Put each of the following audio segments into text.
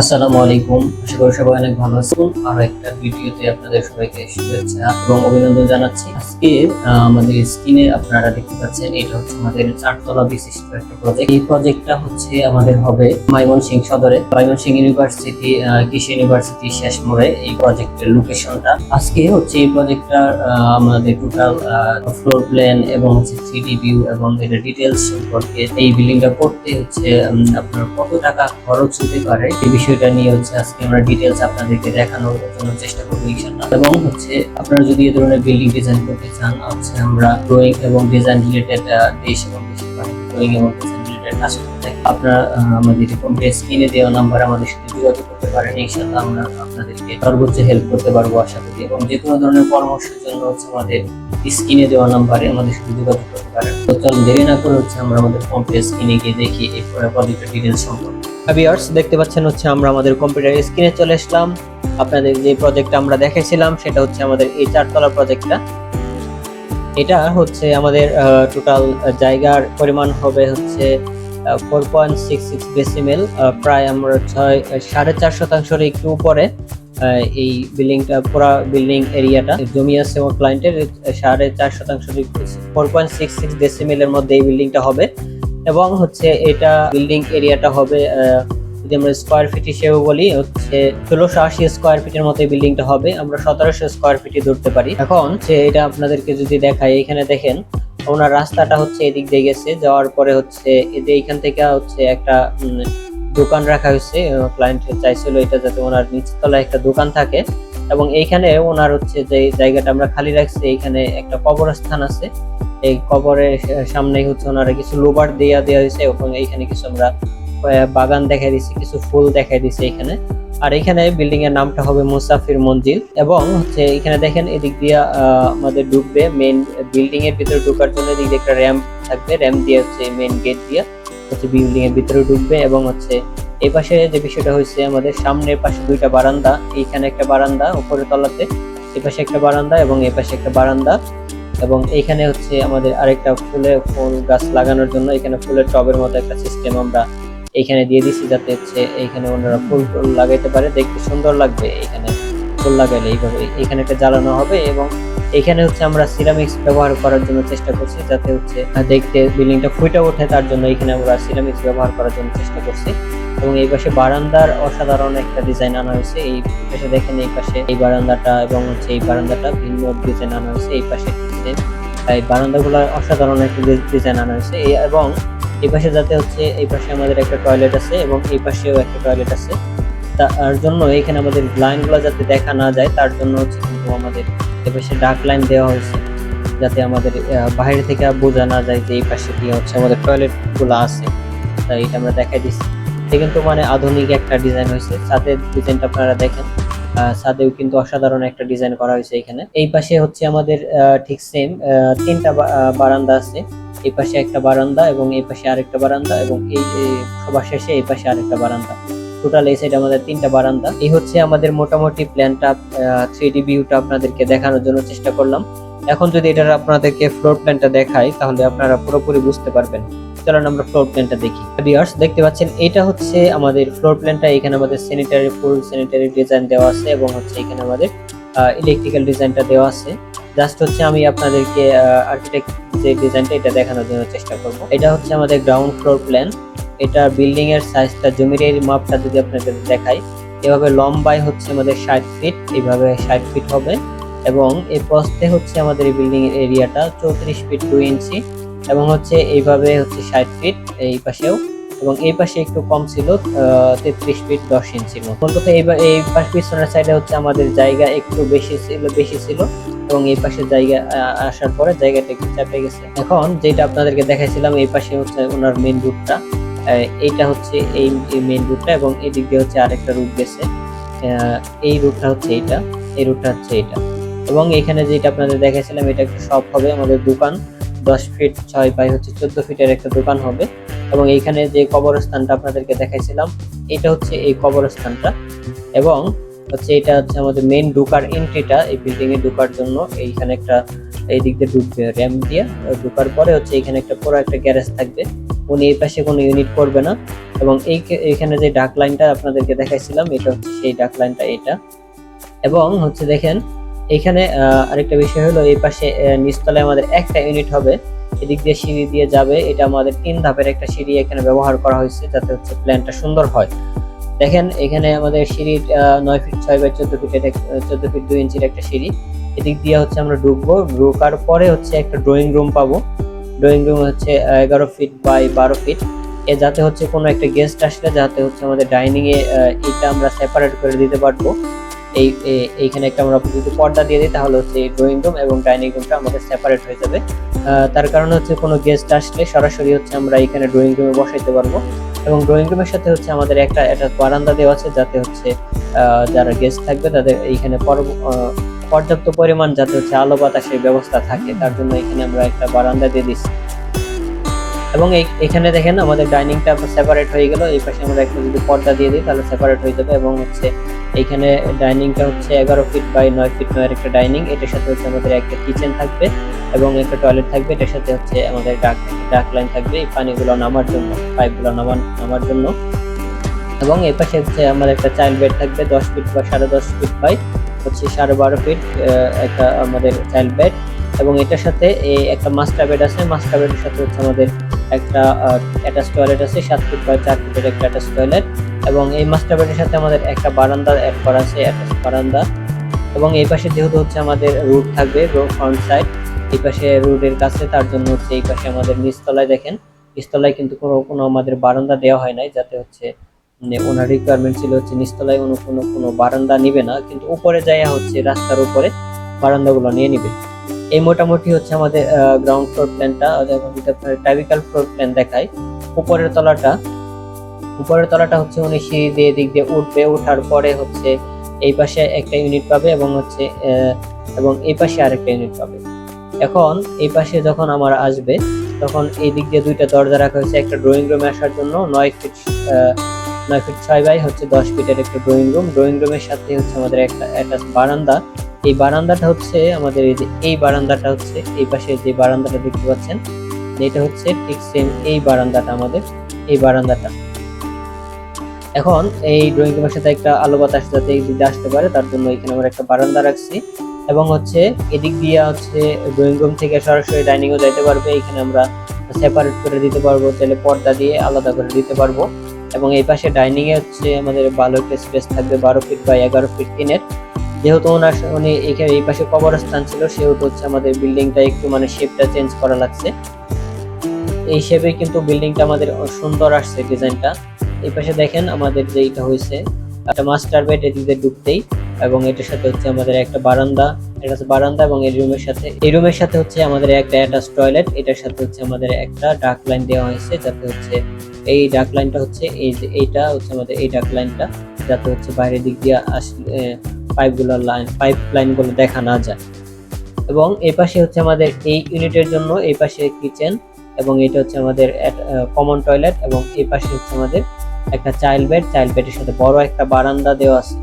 আসসালামু আলাইকুম। আশা সবাই অনেক ভালো আছেন। আরও একটা ভিডিওতে আপনাদের সবাইকে শুভেচ্ছা এবং অভিনন্দন জানাচ্ছি। আজকে আমাদের স্ক্রিনে আপনারা দেখতে পাচ্ছেন, এটা হচ্ছে আমাদের চারতলা বিশিষ্ট একটা প্রজেক্ট এই প্রজেক্টটা হচ্ছে আমাদের হবে ময়মনসিংহ সদরে। ময়মনসিংহ ইউনিভার্সিটি কৃষি ইউনিভার্সিটি শেষ মোড়ে এই প্রজেক্টের লোকেশনটা আজকে হচ্ছে এই প্রজেক্টটা আমাদের টোটাল ফ্লোর প্ল্যান এবং হচ্ছে থ্রি ভিউ এবং এর ডিটেলস সম্পর্কে এই বিল্ডিংটা করতে হচ্ছে আপনার কত টাকা খরচ হতে পারে? এই বিষয়টা নিয়ে হচ্ছে আজকে আমরা ডিটেলস আপনাদেরকে দেখানোর জন্য চেষ্টা করব ইনশাআল্লাহ। এবং হচ্ছে আপনারা যদি এই ধরনের বিল্ডিং ডিজাইন করতে চান, হচ্ছে আমরা ড্রয়িং এবং ডিজাইন রিলেটেড দেশ এবং দেশের ড্রয়িং এবং ডিজাইন রিলেটেড কাজ করতে থাকি। আপনারা আমাদের কম্পিউটার স্ক্রিনে দেওয়া নাম্বার আমাদের সাথে যোগাযোগ করতে পারেন, ইনশাআল্লাহ আমরা আপনাদেরকে সর্বোচ্চ হেল্প করতে পারব, আশা করি। এবং যে কোনো ধরনের পরামর্শের জন্য হচ্ছে আমাদের স্ক্রিনে দেওয়া নাম্বারে আমাদের সাথে যোগাযোগ করতে পারেন। তো চলুন, দেরি না করে হচ্ছে আমরা আমাদের কম্পিউটার স্ক্রিনে গিয়ে দেখি এই প্রজেক্টের ডিটেলস সম্পর্কে। ভিউয়ার্স দেখতে পাচ্ছেন হচ্ছে আমরা আমাদের কম্পিউটার স্ক্রিনে চলে আসলাম। আপনাদের যে প্রজেক্টটা আমরা দেখেছিলাম সেটা হচ্ছে আমাদের এই চারতলা প্রজেক্টটা এটা হচ্ছে আমাদের টোটাল জায়গার পরিমাণ হবে হচ্ছে four point six six decimal প্রায় আমরা ছয়, সাড়ে চার শতাংশের একটু উপরে এই বিল্ডিংটা পুরো বিল্ডিং এরিয়াটা জমি আছে এবং ক্লায়েন্টের সাড়ে চার শতাংশ ফোর পয়েন্ট সিক্স সিক্স ডেসিমেলের মধ্যে এই বিল্ডিংটা হবে। এবং হচ্ছে এটা বিল্ডিং এরিয়াটা হবে যদি আমরা স্কোয়ার ফিট হিসেবে বলি, হচ্ছে ষোলোশো আশি স্কোয়ার ফিটের মতো বিল্ডিংটা হবে। আমরা সতেরোশো স্কোয়ার ফিটে ধরতে পারি। এখন যে এটা আপনাদেরকে যদি দেখাই, এখানে দেখেন, ওনার রাস্তাটা হচ্ছে এদিক দিয়ে গেছে, যাওয়ার পরে হচ্ছে এদের এইখান থেকে হচ্ছে একটা দোকান রাখা হয়েছে ক্লায়েন্ট চাইছিল এটা যাতে ওনার নিচতলায় একটা দোকান থাকে। এবং এইখানে ওনার হচ্ছে যে জায়গাটা আমরা খালি রাখছি, এইখানে একটা কবরস্থান আছে। এই কবরের সামনে হচ্ছে ওনারা কিছু লোবার দেয়া দেওয়া হয়েছে এবং এইখানে কিছু আমরা বাগান দেখাই দিচ্ছি কিছু ফুল দেখাই দিচ্ছি এখানে আর এখানে বিল্ডিং এর নামটা হবে মুসাফির মঞ্জিল এবং হচ্ছে এখানে দেখেন এদিক দিয়ে আমাদের ঢুকবে মেন বিল্ডিং এর ভিতরে ঢোকার জন্য এদিক দিয়ে একটা র্যাম্প থাকবে। র্যাম্প দিয়ে হচ্ছে মেন গেট দিয়ে হচ্ছে বিল্ডিং এর ভিতরে ঢুকবে এবং হচ্ছে এই পাশে যে বিষয়টা হয়েছে, আমাদের সামনের পাশে দুইটা বারান্দা, এইখানে একটা বারান্দা উপরের তলাতে, এই পাশে একটা বারান্দা এবং এই পাশে একটা বারান্দা এবং এইখানে হচ্ছে আমাদের আরেকটা ফুলে ফুল গাছ লাগানোর জন্য এখানে ফুলের টবের মতো একটা সিস্টেম আমরা এইখানে দিয়ে দিছি যাতে হচ্ছে এইখানে ওনারা ফুল ফুল লাগাইতে পারে। দেখতে সুন্দর লাগবে এখানে ফুল লাগাইলে এইভাবে এখানে একটা জ্বালানো হবে এবং এখানে হচ্ছে আমরা সিরামিক্স ব্যবহার করার জন্য চেষ্টা করছি, যাতে হচ্ছে দেখতে বিল্ডিংটা ফুটে ওঠে, তার জন্য এখানে আমরা সিরামিক্স ব্যবহার করার জন্য চেষ্টা করছি। এবং এই পাশে বারান্দার অসাধারণ একটা ডিজাইন আনা হয়েছে, এই পাশে দেখেন এই পাশে এই বারান্দাটা এবং হচ্ছে এই বারান্দাটা ভিন্ন ডিজাইন আনা হয়েছে, এই পাশে এই বারান্দাগুলো অসাধারণ একটা ডিজাইন আনা হয়েছে এবং এই পাশে যাতে হচ্ছে এই পাশে আমাদের একটা টয়লেট আছে এবং এই পাশেও একটা টয়লেট আছে। তার জন্য এখানে আমাদের লাইনগুলো যাতে দেখা না যায়, তার জন্য হচ্ছে কিন্তু আমাদের এই পাশে ডাক লাইন দেওয়া হয়েছে, যাতে আমাদের বাইরে থেকে বোঝা না যায় যে এই পাশে কি হচ্ছে আমাদের টয়লেটগুলো আছে। তাই এটা আমরা দেখাই দিচ্ছি এটা কিন্তু মানে আধুনিক একটা ডিজাইন হয়েছে। ছাদের ডিজাইনটা আপনারা দেখেন ছাদেও কিন্তু অসাধারণ একটা ডিজাইন করা হয়েছে এখানে। এই পাশে হচ্ছে আমাদের ঠিক সেম তিনটা বারান্দা আছে। এই পাশে একটা বারান্দা এবং এই পাশে আরেকটা বারান্দা এবং এই সবার শেষে এই পাশে আরেকটা বারান্দা। টোটাল এই সাইডে আমাদের তিনটা বারান্দা। এই হচ্ছে আমাদের মোটামুটি প্ল্যানটা থ্রি ডি ভিউটা আপনাদেরকে দেখানোর জন্য চেষ্টা করলাম। এখন যদি এটার আপনাদেরকে ফ্লোর প্ল্যানটা দেখাই, তাহলে আপনারা পুরোপুরি বুঝতে পারবেন। চলুন আমরা ফ্লোর প্ল্যানটা দেখি। ভিউয়ার্স দেখতে পাচ্ছেন, এটা হচ্ছে আমাদের ফ্লোর প্ল্যানটা এখানে আমাদের স্যানিটারি ফুল স্যানিটারি ডিজাইন দেওয়া আছে এবং হচ্ছে এখানে আমাদের ইলেকট্রিক্যাল ডিজাইনটা দেওয়া আছে। জাস্ট হচ্ছে আমি আপনাদেরকে আর্কিটেক্ট যে ডিজাইনটা এটা দেখানোর জন্য চেষ্টা করব। এটা হচ্ছে আমাদের গ্রাউন্ড ফ্লোর প্ল্যান এটা বিল্ডিং এর সাইজটা জমির মাপটা যদি আপনাদের দেখাই, এভাবে লম্বায় হচ্ছে আমাদের ষাট ফিট এইভাবে ষাট ফিট হবে এবং এই প্রস্থে হচ্ছে আমাদের বিল্ডিং এর এরিয়াটা চৌত্রিশ ফিট দুই ইঞ্চি এবং হচ্ছে এইভাবে হচ্ছে ষাট ফিট এই পাশেও এবং এই পাশে একটু কম ছিল তেত্রিশ ফিট দশ ইঞ্চির মতো। এইবার এই পাশ পিছনের সাইডে হচ্ছে আমাদের জায়গা একটু বেশি ছিল বেশি ছিল এবং এই পাশে জায়গা আসার পরে জায়গাটা একটু চাপে গেছে। এখন যেটা আপনাদেরকে দেখাইছিলাম, এই পাশে হচ্ছে ওনার মেন রুটটা এইটা হচ্ছে এই মেইন রুটটা এবং এদিক দিয়ে হচ্ছে আরেকটা রুট গেছে। এই রুটটা হচ্ছে এইটা, এই রুটটা হচ্ছে এইটা। এবং এখানে যেটা আপনাদের দেখাইছিলাম, এটা একটা শপ হবে, আমাদের দোকান। দশ ফিট ছয় বাই হচ্ছে চোদ্দ ফিটের একটা দোকান হবে। এবং এইখানে যে কবরস্থানটা আপনাদেরকে দেখাইছিলাম, এটা হচ্ছে এই কবরস্থানটা। এবং হচ্ছে এটা হচ্ছে আমাদের মেইন ঢোকার এন্ট্রিটা এই বিল্ডিং এ ঢোকার জন্য এইখানে একটা এই দিক দিয়ে ঢুকবে র্যাম্প দিয়ে। ঢোকার পরে হচ্ছে এখানে একটা পুরো একটা গ্যারেজ থাকবে। উনি এই পাশে কোনো ইউনিট করবে না। এবং এই এখানে যে ডাক লাইনটা আপনাদেরকে দেখাইছিলাম, এটা হচ্ছে সেই ডাক লাইনটা এটা। এবং হচ্ছে দেখেন, এখানে আরেকটা বিষয় হলো, এই পাশে নিচতলায় আমাদের একটা ইউনিট হবে। এদিক দিয়ে সিঁড়ি দিয়ে যাবে। এটা আমাদের তিন ধাপের একটা সিঁড়ি এখানে ব্যবহার করা হয়েছে, যাতে হচ্ছে প্ল্যানটা সুন্দর হয়। দেখেন, এখানে আমাদের সিঁড়ি নয় ফিট ছয় বাই চোদ্দ ফিটের চোদ্দ ফিট দুই ইঞ্চির একটা সিঁড়ি। এদিক দিয়ে হচ্ছে আমরা ঢুকবো। ঢোকার পরে হচ্ছে একটা ড্রয়িং রুম পাবো। ড্রয়িং রুম হচ্ছে এগারো ফিট বাই বারো ফিট এ যাতে হচ্ছে কোনো একটা গেস্ট আসলে, যাতে হচ্ছে আমাদের ডাইনিং এ এটা আমরা সেপারেট করে দিতে পারব। এই এইখানে একটা আমরা যদি পর্দা দিয়ে দিই, তাহলে হচ্ছে এই ড্রয়িং রুম এবং ডাইনিং রুমটা আমাদের সেপারেট হয়ে যাবে। তার কারণে হচ্ছে কোনো গেস্ট আসলে সরাসরি হচ্ছে আমরা এখানে ড্রয়িং রুমে বসাইতে পারব। এবং ড্রয়িং রুমের সাথে হচ্ছে আমাদের একটা একটা বারান্দা দেওয়া আছে, যাতে হচ্ছে যারা গেস্ট থাকবে, তাদের এইখানে পর- পর্যাপ্ত পরিমাণ যাতে হচ্ছে আলো বাতাসের ব্যবস্থা থাকে, তার জন্য এখানে আমরা একটা বারান্দা দিয়ে দিচ্ছি। এবং এখানে দেখেন আমাদের ডাইনিংটা সেপারেট হয়ে গেল, এই পাশে আমরা একটা যদি পর্দা দিয়ে দিই, তাহলে সেপারেট হয়ে যাবে এবং হচ্ছে এইখানে ডাইনিংটা হচ্ছে এগারো ফিট বাই নয় ফিট নয়ের একটা ডাইনিং এটার সাথে হচ্ছে আমাদের একটা কিচেন থাকবে এবং একটা টয়লেট থাকবে, এটার সাথে হচ্ছে আমাদের ডাক ডাক লাইন থাকবে, এই পানিগুলো নামার জন্য পাইপগুলো নামান, নামার জন্য। এবং এই পাশে হচ্ছে আমাদের একটা চাইল্ড বেড থাকবে, দশ ফিট বা সাড়ে দশ ফিট বাই হচ্ছে সাড়ে বারো ফিট একটা আমাদের চাইল্ড বেড এবং এটার সাথে এই একটা মাস্টার বেড আছে। মাস্টার বেডের সাথে হচ্ছে আমাদের একটা অ্যাটাচ টয়লেট আছে, সাত ফিট বা চার ফিটের একটা অ্যাটাচ টয়লেট এবং এই মাস্টার বেডের সাথে আমাদের একটা বারান্দা অ্যাড করা আছে অ্যাটাচ বারান্দা এবং এই পাশে যেহেতু হচ্ছে আমাদের রুট থাকবে ফ্রন্ট সাইড এই পাশে রুটের কাছে, তার জন্য হচ্ছে এই পাশে আমাদের নিচতলায় দেখেন। নিচতলায় কিন্তু কোনো কোনো আমাদের বারান্দা দেওয়া হয় নাই, যাতে হচ্ছে ওনার রিকোয়ারমেন্ট ছিল হচ্ছে নিচতলায় কোনো কোনো কোনো বারান্দা নিবে না, কিন্তু উপরে যাইয়া হচ্ছে রাস্তার উপরে বারান্দাগুলো নিয়ে নিবে। এই মোটামুটি হচ্ছে আমাদের গ্রাউন্ড ফ্লোর প্ল্যানটা টাইপিক্যাল ফ্লোর প্ল্যান দেখায়। উপরের তলাটা উপরের তলাটা হচ্ছে উনি সিঁড়ি দিয়ে দিক দিয়ে উঠবে ওঠার পরে হচ্ছে এই পাশে একটা ইউনিট পাবে এবং হচ্ছে এবং এই পাশে আরেকটা ইউনিট পাবে। এখন এই পাশে যখন আমার আসবে, তখন এই দিক দিয়ে দুইটা দরজা রাখা হয়েছে, একটা ড্রয়িং রুমে আসার জন্য, নয় ফিট নয় ফিট ছয় বাই হচ্ছে দশ ফিটের একটা ড্রয়িং রুম ড্রয়িং রুমের সাথে হচ্ছে আমাদের একটা একটা বারান্দা। এই বারান্দাটা হচ্ছে আমাদের এই যে, এই বারান্দাটা হচ্ছে এই পাশে যে বারান্দাটা দেখতে পাচ্ছেন, এটা হচ্ছে ঠিক সেম এই বারান্দাটা আমাদের, এই বারান্দাটা। এখন এই ড্রয়িং রুমের সাথে একটা আলো বাতাস যাতে দিকে আসতে পারে, তার জন্য এখানে আমরা একটা বারান্দা রাখছি। এবং হচ্ছে এদিক দিয়ে হচ্ছে ড্রয়িং রুম থেকে সরাসরি ডাইনিংও যাইতে পারবে। এখানে আমরা সেপারেট করে দিতে পারব তাহলে পর্দা দিয়ে আলাদা করে দিতে পারব। এবং এই পাশে ডাইনিং এ হচ্ছে আমাদের ভালো একটা স্পেস থাকবে বারো ফিট বা এগারো ফিট তিনের। যেহেতু ওনার উনি এখানে এই পাশে কবরস্থান ছিল, সেহেতু হচ্ছে আমাদের বিল্ডিংটা একটু মানে শেপটা চেঞ্জ করা লাগছে। এই শেপে কিন্তু বিল্ডিংটা আমাদের সুন্দর আসছে ডিজাইনটা এই পাশে দেখেন আমাদের যে এটা হয়েছে, একটা মাস্টার বেড এদিকে ঢুকতেই এবং এটার সাথে হচ্ছে আমাদের একটা বারান্দা, এটা হচ্ছে বারান্দা এবং এই রুমের সাথে এই রুমের সাথে হচ্ছে আমাদের একটা অ্যাটাচ টয়লেট এটার সাথে হচ্ছে আমাদের একটা ডাক লাইন দেওয়া হয়েছে যাতে হচ্ছে এই ডাক লাইনটা হচ্ছে এই এইটা হচ্ছে আমাদের এই ডাক লাইনটা যাতে হচ্ছে বাইরের দিক দিয়ে আসলে পাইপগুলো লাইন পাইপ লাইনগুলো দেখা না যায়। এবং এই পাশে হচ্ছে আমাদের এই ইউনিটের জন্য এই পাশে কিচেন এবং এটা হচ্ছে আমাদের কমন টয়লেট এবং এই পাশে হচ্ছে আমাদের একটা চাইল্ড বেড চাইল্ড বেডের সাথে বড় একটা বারান্দা দেওয়া আছে।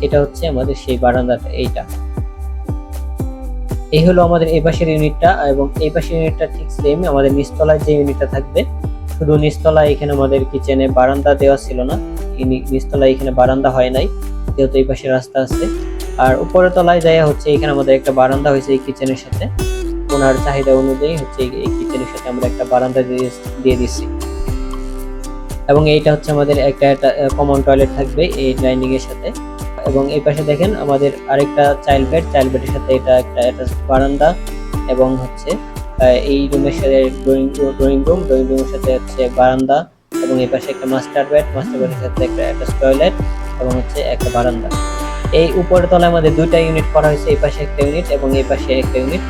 এটা হচ্ছে আমাদের সেই বারান্দাটা, এইটা। এই হলো আমাদের এই পাশের ইউনিটটা এবং এই পাশের ইউনিটটা ঠিক সেম আমাদের নিচতলায় যে ইউনিটটা থাকবে শুধু নিচতলায় এখানে আমাদের কিচেনে বারান্দা দেওয়া ছিল না। এই নি- নিচতলায় এখানে বারান্দা হয় নাই, যেহেতু এই পাশে রাস্তা আছে। আর উপরের তলায় যাই হচ্ছে, এখানে আমাদের একটা বারান্দা হয়েছে এই কিচেনের সাথে। ওনার চাহিদা অনুযায়ী হচ্ছে এই- কিচেনের সাথে আমরা একটা বারান্দা দিয়ে দিয়ে দিচ্ছি। এবং এইটা হচ্ছে আমাদের একটা কমন টয়লেট থাকবে এই ডাইনিং এর সাথে। এবং এই পাশে দেখেন আমাদের আরেকটা চাইল্ড বেড চাইল্ড বেডের সাথে এটা একটা বারান্দা। এবং হচ্ছে এই রুমের সাথে ড্রয়িং ড্রয়িং রুম ড্রয়িং রুমের সাথে হচ্ছে বারান্দা এবং এই পাশে একটা মাস্টার বেড মাস্টার বেডের সাথে একটা একটা টয়লেট এবং হচ্ছে একটা বারান্দা। এই উপরের তলায় আমাদের দুইটা ইউনিট করা হয়েছে, এই পাশে একটা ইউনিট এবং এই পাশে একটা ইউনিট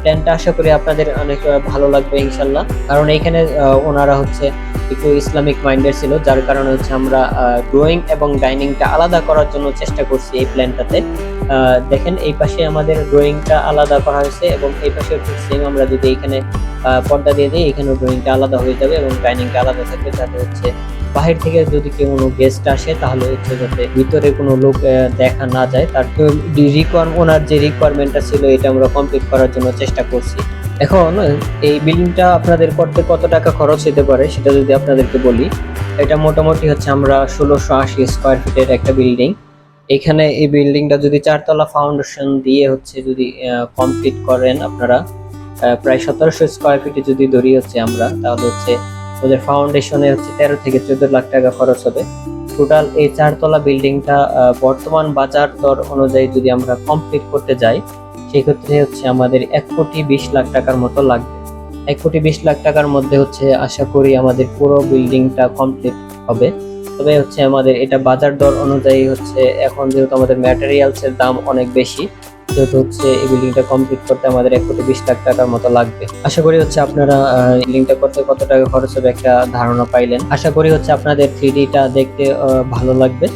প্ল্যানটা আশা করি আপনাদের অনেক ভালো লাগবে ইনশাল্লাহ। কারণ এইখানে ওনারা হচ্ছে একটু ইসলামিক মাইন্ডের ছিল, যার কারণে হচ্ছে আমরা ড্রয়িং এবং ডাইনিংটা আলাদা করার জন্য চেষ্টা করছি এই প্ল্যানটাতে দেখেন এই পাশে আমাদের ড্রয়িংটা আলাদা করা হয়েছে এবং এই পাশে সেম আমরা যদি এখানে পর্দা দিয়ে দিই, এখানেও ড্রয়িংটা আলাদা হয়ে যাবে এবং ডাইনিংটা আলাদা থাকবে যাতে হচ্ছে বাহির থেকে যদি কেউ কোনো গেস্ট আসে, তাহলে হচ্ছে যাতে ভিতরে কোনো লোক দেখা না যায়। তার রিকোয়ার ওনার যে রিকোয়ারমেন্টটা ছিল, এটা আমরা কমপ্লিট করার জন্য চেষ্টা করছি। এখন এই বিল্ডিংটা আপনাদের করতে কত টাকা খরচ হতে পারে সেটা যদি আপনাদেরকে বলি, এটা মোটামুটি হচ্ছে আমরা ষোলোশো আশি স্কোয়ার ফিটের একটা বিল্ডিং এখানে এই বিল্ডিংটা যদি চারতলা ফাউন্ডেশন দিয়ে হচ্ছে যদি কমপ্লিট করেন আপনারা প্রায় সতেরোশো স্কোয়ার ফিটে যদি ধরি হচ্ছে আমরা, তাহলে হচ্ছে ওদের ফাউন্ডেশনে হচ্ছে তেরো থেকে চোদ্দ লাখ টাকা খরচ হবে। টোটাল এই চারতলা বিল্ডিংটা বর্তমান বাজার দর অনুযায়ী যদি আমরা কমপ্লিট করতে যাই সেক্ষেত্রে হচ্ছে আমাদের এক কোটি বিশ লাখ টাকার মতো লাগবে। এক কোটি বিশ লাখ টাকার মধ্যে হচ্ছে আশা করি আমাদের পুরো বিল্ডিংটা কমপ্লিট হবে। তবে হচ্ছে আমাদের এটা বাজার দর অনুযায়ী হচ্ছে এখন যেহেতু আমাদের ম্যাটেরিয়ালস এর দাম অনেক বেশি যেহেতু হচ্ছে এই বিল্ডিংটা কমপ্লিট করতে আমাদের এক কোটি বিশ লাখ টাকার মতো লাগবে। আশা করি হচ্ছে আপনারা বিল্ডিংটা করতে কত টাকা খরচ হবে একটা ধারণা পাইলেন। আশা করি হচ্ছে আপনাদের থ্রি টা দেখতে ভালো লাগবে।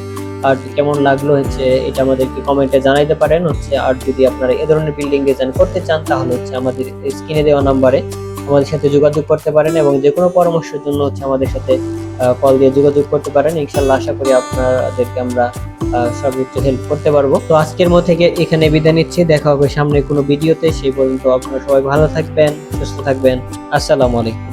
আর কেমন লাগল হচ্ছে এটা আমাদেরকে কমেন্টে জানাইতে পারেন হচ্ছে, আর যদি আপনারা এ ধরনের বিল্ডিং ডিজাইন করতে চান, তাহলে হচ্ছে আমাদের স্ক্রিনে দেওয়া নাম্বারে আমাদের সাথে যোগাযোগ করতে পারেন এবং যে কোনো পরামর্শের জন্য হচ্ছে আমাদের সাথে কল দিয়ে যোগাযোগ করতে পারেন। ইনশাল্লাহ আশা করি আপনাদেরকে আমরা সর্বোচ্চ হেল্প করতে পারব। তো আজকের মতো থেকে এখানে বিদায় নিচ্ছি। দেখা হবে সামনে কোনো ভিডিওতে সেই পর্যন্ত আপনারা সবাই ভালো থাকবেন, সুস্থ থাকবেন। আসসালামু আলাইকুম।